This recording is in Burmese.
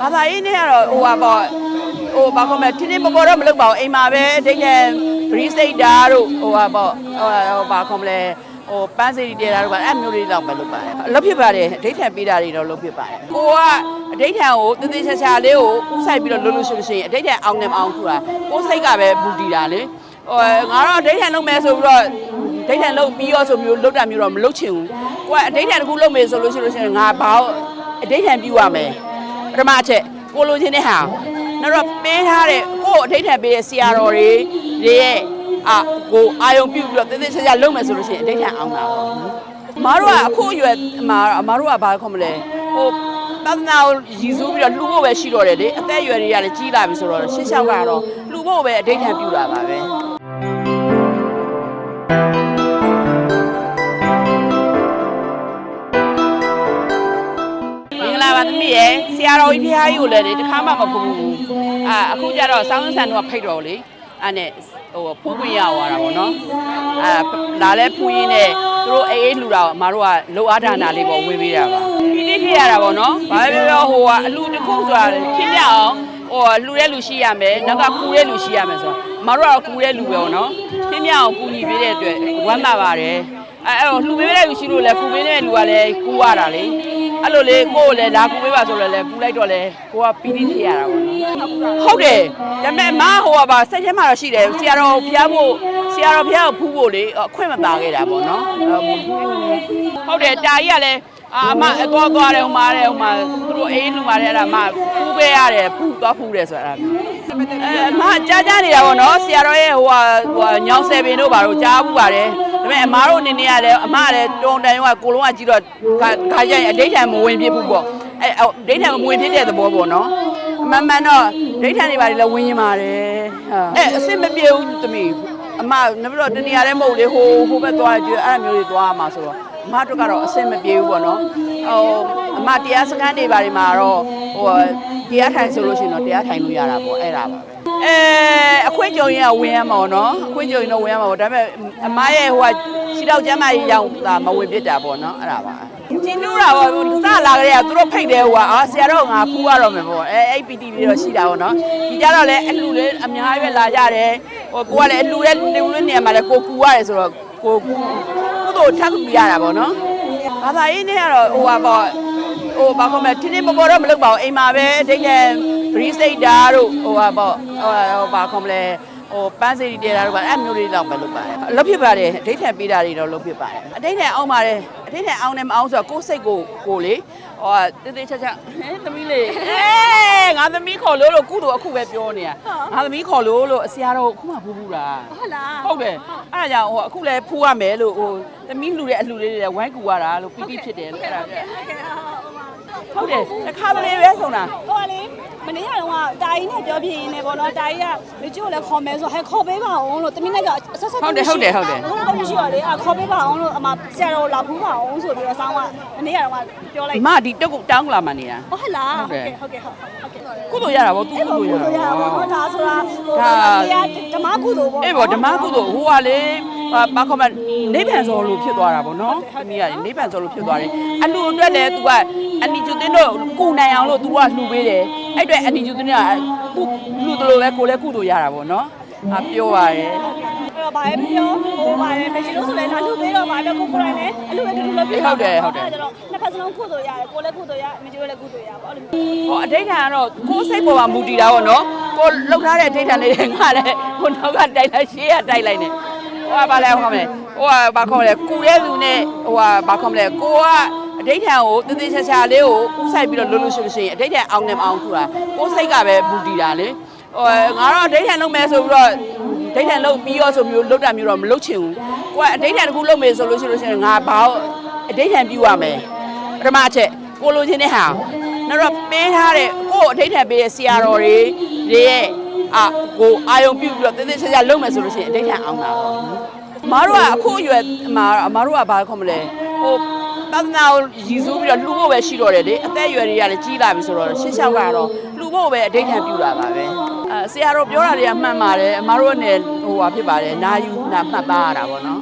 ဘာသာရေးနဲ့ကတော့ဟိုပါပေါ့ဟိုဘာခေါ်မလဲတင်းတင်းပေါ်ပေါ်တော့မလုပ်ပါဘူးအိမ်မှာပဲအတိတ်ကဘရီစိတ်တာတို့ဟိုပါပေါ့ဟိုဟိုဘာခေါ်မလဲဟိုပန်းစီတဲတာတို့ပါအဲ့မျိုးလေးတော့ပဲလုပ်ပါတယ်လုပ်ဖြစ်ပါတယ်အတိတ်ထန်ပေးတာတွေတော့လုပ်ဖြစ်ပါတယ်ကိုကအတိတ်ထန်ကိုတည်တည်ချာချာလေးကိုဥဆိုင်ပြီးတော့လုပ်လို့ရှိလို့ရှိရင်အတိတ်ထန်အောင်နေမအောင်ထူတာကိုစိတ်ကပဲဘူတီတာလေဟိုငါတော့အတိတ်ထန်လုပ်မယ်ဆိုပြီးတော့ဒိဋ္ဌံလုပ်ပြီးရောဆိုမျိုးလုပ်တာမျိုးတော့မလုပ်ချင်ဘူးကိုကအဒိဋ္ဌံတစ်ခုလုပ်မယ်ဆိုလို့ရှိလို့ရှိရင်ငါဘာအဒိဋ္ဌံပြုရမယ်ပထ မအချက်ကိုလိုချင်တဲ့ဟာနောက်တော့ပေးထားတဲ့ကို့အဒိဋ္ဌံပေးတဲ့ဆရာတော်တွေတွေရဲ့အာကိုအာယုံပြုပြီးတော့တင်းတင်းချာချာလုပ်မယ်ဆိုလို့ရှိရင်အဒိဋ္ဌံအောင်တာပေါ့အမားတို့ကအခုအရွယ်အမားအမားတို့ကဘာခေါ်မလဲဟိုတသနာကိုရည်စူးပြီးတော့လှူဖို့ပဲရှိတော့တယ်လေအသက်အရွယ်တွေကလည်းကြီးလာပြီဆိုတော့ရှင်းရှောက်ကတော့လှူဖို့ပဲအဒိဋ္ဌံပြုတာပါပဲ ရဲ့ဆရာတော်ကြီးဖះကြီးကိုလည်းလေတစ်ခါမှမဖူးဘူးအာအခုကျတော့ဆောင်းဆန်တော့ဖိတ်တော်လေအဲ့နဲ့ဟိုဖူးခွင့်ရသွားတာပေါ့နော်အာဒါလည်းဖူးရင်းနဲ့သူတို့အေးအေးလှူတာကိုအမတို့ကလောအားဒါနာလေးပေါ့ဝင်ပေးတာပါဒီတိဖြစ်ရတာပေါ့နော်ဘာပဲပြောဟိုကအလူတစ်ခုဆိုတာဖြစ်ရအောင်ဟိုလှူတဲ့လူရှိရမယ်နောက်ကကူတဲ့လူရှိရမယ်ဆိုတော့အမတို့ကတော့ကူတဲ့လူပဲပေါ့နော်ဖြစ်မြအောင်ကူညီပေးတဲ့အတွက်ဝမ်းသာပါတယ်အဲအဲ့တော့လှူပေးတဲ့လူရှိလို့လဲကူပေးတဲ့လူကလည်းကူရတာလေ အဲ့လိုလေကိုယ်ကိုလည်းလာကူပေးပါဆိုတော့လဲကူလိုက်တော့လဲကိုကပီတိဖြစ်ရတာပေါ့နော်ဟုတ်တယ်ဒါပေမဲ့အမဟိုကပါစိတ်ထဲမှာတော့ရှိတယ်ဆရာတော်ဖျားဖို့ဆရာတော်ဖျားကိုဖူးဖို့လေအခွင့်မပါခဲ့တာပေါ့နော်ဟုတ်တယ်တာကြီးကလည်းအာအမအသွားသွားတယ်ဟိုမှာတယ်ဟိုမှာသူတို့အေးလူမှာတယ်အဲ့ဒါအမဖူးပေးရတယ်ဖူးသွားဖူးတယ်ဆိုတာအဲအမကြားကြားနေတာပေါ့နော်ဆရာတော်ရဲ့ဟိုဟာဟိုညောင်ဆယ်ပင်တို့ဘာတို့ကြားဘူးပါတယ်ဒါပေ မဲ့အမားတို့အနေနဲ့ကလည်းအမကလည်းတုံတန်ရောကကိုလုံးကကြည့်တော့ခါကြရင်အတိတ်ထံမဝင်ပြဘူးပေါ့အဲအတိတ်ထံမဝင်ဖြစ်တဲ့သဘောပေါ့နော်အမှန်မှန်တော့ဒိဋ္ဌံတွေပါလေလည်းဝင်ရင်ပါတယ်ဟာအဲအစ်မပြေဘူးသမီးအမနောက်ပြီးတော့တနေရာလည်းမဟုတ်လေဟိုဟိုဘက်သွားကြည့်အဲ့လိုမျိုးတွေသွားမှာဆိုတော့အမတို့ကတော့အစ်မပြေဘူးပေါ့နော်ဟိုအမတရားစခန်းတွေပါဒီမှာတော့ဟိုတရားထိုင်ဆိုလို့ရှိရင်တော့တရားထိုင်လို့ရတာပေါ့အဲ့ဒါပါပဲအဲအခွ င့်ကြုံရင်ကဝင်ရမှာပေါ့နော်အခွင့်ကြုံရင်တော့ဝင်ရမှာပေါ့ဒါပေမဲ့အမရဲ့ဟိုကခြေတော့ကျမ်းမကြီးရောက်တာမဝင်ဖြစ်တာပေါ့နော်အဲ့ဒါပါကျင်းလို့တာပေါ့စလာကြတဲ့ကသူတို့ဖိတ်တယ်ဟိုကအာဆရာတော်ငါဖူးရတော့မယ်ပေါ့အဲအဲ့ပီတီလေးတော့ရှိတာပေါ့နော်ဒီကြတော့လေအလှလေးအများကြီးပဲလာကြတယ်ဟိုကိုကလည်းအလှလေးလူလေးနေရာမှာလည်းကိုကူရတယ်ဆိုတော့ကိုကူကုသိုလ်ထပ်ကူရတာပေါ့နော်ဘာသာရေးနဲ့ကတော့ဟိုပါပေါ့ဟိုဘာခေါ်မလဲတင်းတင်းပေါ်ပေါ်တော့မလုပ်ပါဘူးအိမ်မှာပဲအတိတ် ကဘရီစိတ်တာတို့ဟိုပါပေါ့ဟိုဘာခေါ်မလဲဟိုပန်းစီတဲတာတို့ပါအဲ့မျိုးလေးတော့ပဲလုပ်ပါတယ်အလုပ်ဖြစ်ပါတယ်အတိတ်ထန်ပေးတာတွေတော့လုပ်ဖြစ်ပါတယ်အတိတ်ထန်အောင်ပါတယ်အတိတ်ထန်အောင်တယ်မအောင်ဆိုတော့ကိုယ်စိတ်ကိုကိုလေဟိုတေးသေးချာချာဟဲ့သမီးလေးအဲငါသမီးခေါ်လို့လို့ကုတို့အခုပဲပြောနေတာငါသမီးခေါ်လို့လို့အစရာတော့အခုမှဖူးဖူးတာဟုတ်လားဟုတ်တယ်အဲ့ဒါကြောင့်ဟိုအခုလည်းဖူးရမယ်လို့ဟိုသမီးလှူတဲ့အလှူလေးတွေဝိုင်းကူရတာလို့ပီတိဖြစ်တယ်လို့အဲ့ဒါပြ ဟုတ်ကဲ့ဟုတ်ပါဟုတ်တယ်တစ်ခါတလေပဲဆုံးတာဟိုကလေမနေ့ကတော့တာကြီးနဲ့ပြောပြရင်းနဲ့ပေါ့နော်တာကြီးကမကျိုးလည်းခေါ်မဲဆိုဟဲ့ခေါ်ပေးပါအောင်လို့တမင်းနဲ့ကအဆက်ဆက်ဟုတ်တယ်ဟုတ်ရှိပါလေအခေါ်ပေးပါအောင်လို့အမဆရာတော်လာဖူးပါအောင်ဆိုပြီးတော့ဆောင်းကမနေ့ကတော့ပြောလိုက်မဒီတက်ကိုတောင်းလာမှနေတာဟုတ်ဟဲ့လားဟုတ်ကဲ့ဟုတ်ကဲ့ဟုတ်ဟုတ်ကဲ့ကုသိုလ်ရတာဗောသူအဲ့ကုလိုသိုလ်ရကုတာသိုလ်ရပါတော့ဒါဆိုတာဒါဓမ္မကုသိုလ်ပေါ့အေးဗောဓမ္မကုသိုလ်ဟိုကလေဟာဘာခေါ်မနိဗ္ဗာန်စောလို့ဖြစ်သွားတာဗောနော်သမီးကနိဗ္ဗာန်စောလို့ဖြစ်သွားတယ်အလှအတွက်လည်း तू က အန်ဒီကျူတင်းတို့ကုနိုင်အောင်လို့ तू ကလှူပေးတယ်အဲ့အတွက်အန်ဒီကျူတင်းကသူလှူတယ်လို့ပဲကိုလည်းကုသိုလ်ရတာဗောနော်အပြောပါတယ်အဲ့တော့ဘာပဲပြောဟိုပါတယ်မရှိလို့ဆိုလည်းလာလူပေးတော့ဘာပဲကိုကိုယ်တိုင်လည်းအလူလည်းတူတူလုပ်ပြကျတော့နှစ်ဖက်စလုံးကုသိုလ်ရတယ်ကိုလည်းကုသိုလ်ရမကျိုးလည်းကုသိုလ်ရပေါ့အဲ့လိုမျိုးဟောအဋိဌာန်ကတော့ကိုယ်စိတ်ပေါ်မှာမူတည်တာပေါ့နော်ကိုလှုပ်ထားတဲ့အဋိဌာန်လေးတွေငါလည်းဟိုနောက်ကတိုက်လိုက်ရှေ့ကတိုက်လိုက်နေဟိုကဘာလဲဟောမလဲဟိုကဘာခေါ်မလဲကူရဲသူနဲ့ဟိုကဘာခေါ်မလဲကိုက အဋိဌာန်ကိုတည်တည်ချာချာလေးကိုဥဆိုင်ပြီးတော့လှုပ်လို့ရှိလို့ရှိရင်အဋိဌာန်အောင်နေမအောင်ထူတာကိုယ်စိတ်ကပဲမူတည်တာလေဟိုငါတော့အဋိဌာန်လုပ်မယ်ဆိုပြီးတော့အဋိဌာန်လုပ်ပြီးရောဆိုမျိုးလုပ်တာမျိုးတော့မလုပ်ချင်ဘူးကိုကအဋိဌာန်တစ်ခုလုပ်မယ်ဆိုလို့ရှိလို့ရှိရင်ငါဘာအဋိဌာန်ပြုရမယ်ပထမအချက်ကိုလိုချင်တဲ့ဟာနောက်တော့ပေးထားတဲ့ကို့အထိတ်ထန်ပေးတဲ့ဆရာတော်တွေတွေရဲ့အာကိုအာယုံပြုပြီးတော့တင်းတင်းချာချာလုပ်မယ်ဆိုလို့ရှိရင်အထိတ်ထန်အောင်တာပေါ့အမားတို့ကအခုအရွယ်အမားအမားတို့ကဘာခေါ်မလဲဟို တသနာကိုရည်စူးပြီးတော့လှူဖို့ပဲရှိတော့တယ်လေအသက်အရွယ်တွေကလည်းကြီးလာပြီဆိုတော့ရှင်းရှောက်ကတော့လှူဖို့ပဲအထိတ်ထန်ပြုတာပါပဲအဲဆရာတော်ပြောတာတွေကမှန်ပါတယ်အမားတို့နဲ့ဟိုဟာဖြစ်ပါတယ်နာယူနာမှတ်သားရတာပေါ့နော်